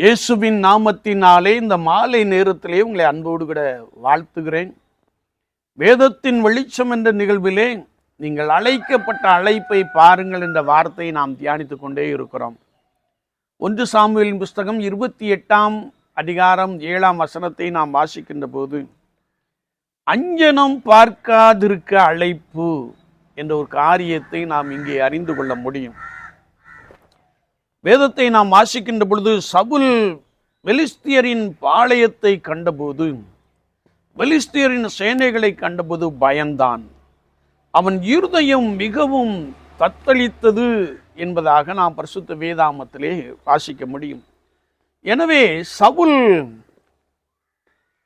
இயேசுவின் நாமத்தினாலே இந்த மாலை நேரத்திலே உங்களை அன்போடு கூட வாழ்த்துகிறேன். வேதத்தின் வெளிச்சம் என்ற நிகழ்விலே நீங்கள் அழைக்கப்பட்ட அழைப்பை பாருங்கள் என்ற வார்த்தையை நாம் தியானித்து கொண்டே இருக்கிறோம். ஒன்று சாமுவேலின் புஸ்தகம் இருபத்தி எட்டாம் அதிகாரம் ஏழாம் வசனத்தை நாம் வாசிக்கின்ற போது அஞ்சனம் பார்க்காதிருக்க அழைப்பு என்ற ஒரு காரியத்தை நாம் இங்கே அறிந்து கொள்ள முடியும். வேதத்தை நாம் வாசிக்கின்ற பொழுது சவுல் வெலிஸ்தியரின் பாளையத்தை கண்டபோது வெலிஸ்தியரின் சேனைகளை கண்டபோது பயந்தான். அவன் இருதயம் மிகவும் தத்தளித்தது என்பதாக நாம் பரிசுத்த வேதாமத்திலே வாசிக்க முடியும். எனவே சவுல்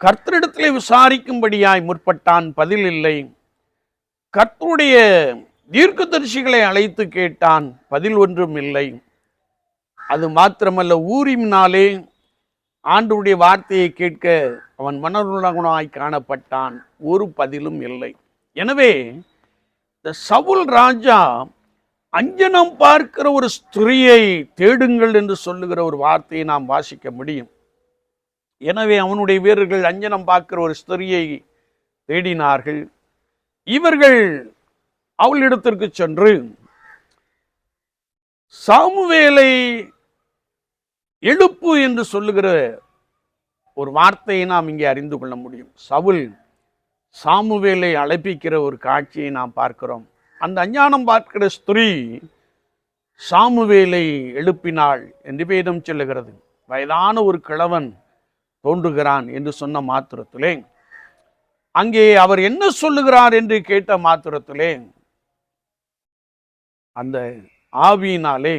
கர்த்தரிடத்திலே விசாரிக்கும்படியாய் முற்பட்டான் பதில் இல்லை. கர்த்தருடைய தீர்க்கதரிசிகளை அழைத்து கேட்டான் பதில் ஒன்றும் இல்லை. அது மாத்திரமல்ல ஊரினாலே ஆண்டுடைய வார்த்தையை கேட்க அவன் மனதுணகுணாய் காணப்பட்டான். ஒரு பதிலும் இல்லை. எனவே இந்த சவுல் ராஜா அஞ்சனம் பார்க்கிற ஒரு ஸ்திரியை தேடுங்கள் என்று சொல்லுகிற ஒரு வார்த்தையை நாம் வாசிக்க முடியும். எனவே அவனுடைய வீரர்கள் அஞ்சனம் பார்க்கிற ஒரு ஸ்திரியை தேடினார்கள். இவர்கள் அவளிடத்திற்கு சென்று சாமுவேலை எழுப்பு என்று சொல்லுகிற ஒரு வார்த்தையை நாம் இங்கே அறிந்து கொள்ள முடியும். சவுல் சாமுவேலை அழைப்பிக்கிற ஒரு காட்சியை நாம் பார்க்கிறோம். அந்த அஞ்ஞானம் பார்க்கிற ஸ்திரீ சாமுவேலை எழுப்பினாள் என்று வேதம் சொல்லுகிறது. வயதான ஒரு கிழவன் தோன்றுகிறான் என்று சொன்ன மாத்திரத்திலே அங்கே அவர் என்ன சொல்லுகிறார் என்று கேட்ட மாத்திரத்திலே அந்த ஆவியினாலே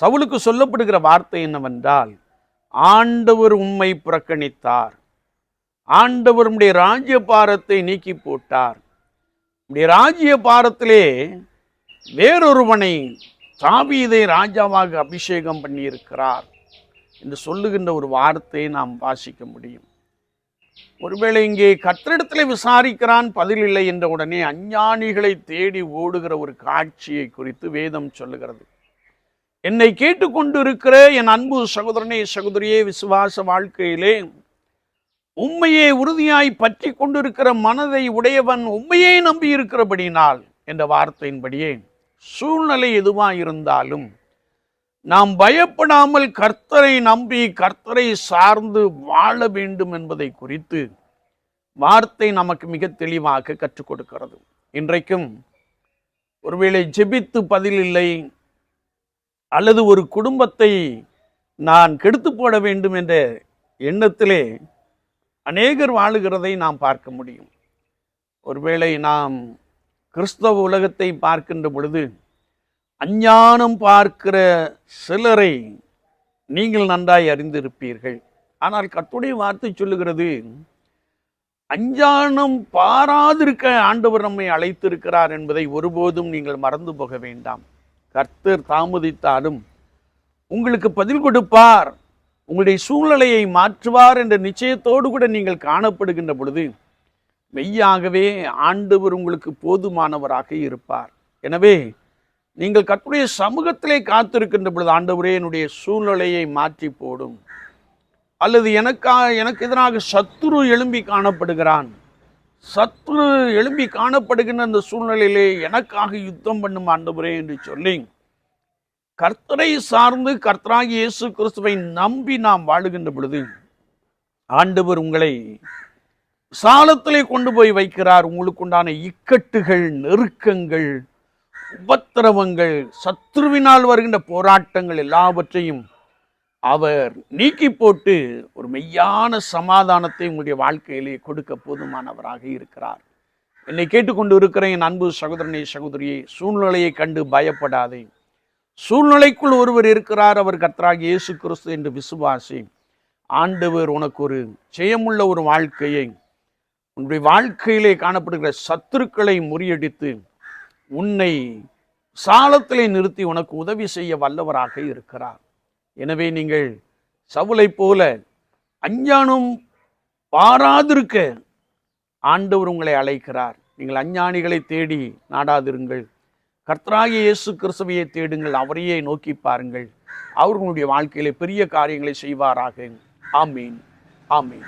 சவுலுக்கு சொல்லப்படுகிற வார்த்தை என்னவென்றால் ஆண்டவர் உம்மை புறக்கணித்தார். ஆண்டவர் உடைய ராஜ்ய பாரத்தை நீக்கி போட்டார். உம்முடைய ராஜ்ய பாரத்திலே வேறொருவனை தாவீதை ராஜாவாக அபிஷேகம் பண்ணியிருக்கிறார் என்று சொல்லுகின்ற ஒரு வார்த்தையை நாம் வாசிக்க முடியும். ஒருவேளை இங்கே கத்திரிடத்தில் விசாரிக்கிறான் பதில் இல்லை என்ற உடனே அஞ்ஞானிகளை தேடி ஓடுகிற ஒரு காட்சியை குறித்து வேதம் சொல்லுகிறது. என்னை கேட்டுக்கொண்டு இருக்கிற என் அன்பு சகோதரனே சகோதரியே விசுவாச வாழ்க்கையிலே உண்மையை உறுதியாய் பற்றி கொண்டிருக்கிற மனதை உடையவன் உண்மையை நம்பி இருக்கிறபடினால் என்ற வார்த்தையின்படியே சூழ்நிலை எதுவாக இருந்தாலும் நாம் பயப்படாமல் கர்த்தரை நம்பி கர்த்தரை சார்ந்து வாழ வேண்டும் என்பதை குறித்து வார்த்தை நமக்கு மிக தெளிவாக கற்றுக் கொடுக்கிறது. இன்றைக்கும் ஒருவேளை ஜெபித்து பதில் இல்லை அல்லது ஒரு குடும்பத்தை நான் கெடுத்து போட வேண்டும் என்ற எண்ணத்திலே அநேகர் வாழுகிறதை நாம் பார்க்க முடியும். ஒருவேளை நாம் கிறிஸ்தவ உலகத்தை பார்க்கின்ற பொழுது அஞ்ஞானம் பார்க்கிற சிலரை நீங்கள் நன்றாய் அறிந்திருப்பீர்கள். ஆனால் கத்துடைய வார்த்தை சொல்லுகிறது அஞ்ஞானம் பாராதிருக்க ஆண்டவர் நம்மை அழைத்திருக்கிறார் என்பதை ஒருபோதும் நீங்கள் மறந்து போக வேண்டாம். கர்த்தர் தாமதித்தாலும் உங்களுக்கு பதில் கொடுப்பார். உங்களுடைய சூழ்நிலையை மாற்றுவார் என்ற நிச்சயத்தோடு கூட நீங்கள் காணப்படுகின்ற பொழுது மெய்யாகவே ஆண்டவர் உங்களுக்கு போதுமானவராக இருப்பார். எனவே நீங்கள் கர்த்தருடைய சமூகத்திலே காத்திருக்கின்ற பொழுது ஆண்டவரே என்னுடைய சூழ்நிலையை மாற்றி போடும். அல்லது எனக்கா எனக்கு எதிராக சத்துரு எழும்பி காணப்படுகிறான். சத்ரு எழும்பி காணப்படுகின்ற அந்த சூழ்நிலையிலே எனக்காக யுத்தம் பண்ணும் ஆண்டவரே என்று சொல்லி கர்த்தரை சார்ந்து கர்த்தராகி இயேசு கிறிஸ்துவை நம்பி நாம் வாழுகின்ற பொழுது ஆண்டவர் உங்களை சாலத்திலே கொண்டு போய் வைக்கிறார். உங்களுக்கு உண்டான இக்கட்டுகள் நெருக்கங்கள் உபத்திரவங்கள் சத்ருவினால் வருகின்ற போராட்டங்கள் எல்லாவற்றையும் அவர் நீக்கி போட்டு ஒரு மெய்யான சமாதானத்தை உங்களுடைய வாழ்க்கையிலே கொடுக்க போதுமானவராக இருக்கிறார். என்னை கேட்டுக்கொண்டு இருக்கிற என் அன்பு சகோதரனை சகோதரியை சூழ்நிலையை கண்டு பயப்படாதே. சூழ்நிலைக்குள் ஒருவர் இருக்கிறார் அவர் கர்த்தராகி இயேசு கிறிஸ்து என்று விசுவாசி. ஆண்டவர் உனக்கு ஒரு ஜெயமுள்ள ஒரு வாழ்க்கையை உன்னுடைய வாழ்க்கையிலே காணப்படுகிற சத்துருக்களை முறியடித்து உன்னை சாலத்திலே நிறுத்தி உனக்கு உதவி செய்ய வல்லவராக இருக்கிறார். எனவே நீங்கள் சவுளைப் போல அஞ்ஞானம் பாராதிருக்க ஆண்டவர் உங்களை அழைக்கிறார். நீங்கள் அஞ்ஞானிகளை தேடி நாடாதிருங்கள். கர்த்தராகிய இயேசு கிறிஸ்துவையை தேடுங்கள். அவரையே நோக்கி பாருங்கள். அவர்களுடைய வாழ்க்கையிலே பெரிய காரியங்களை செய்வாராக. ஆமீன். ஆமீன்.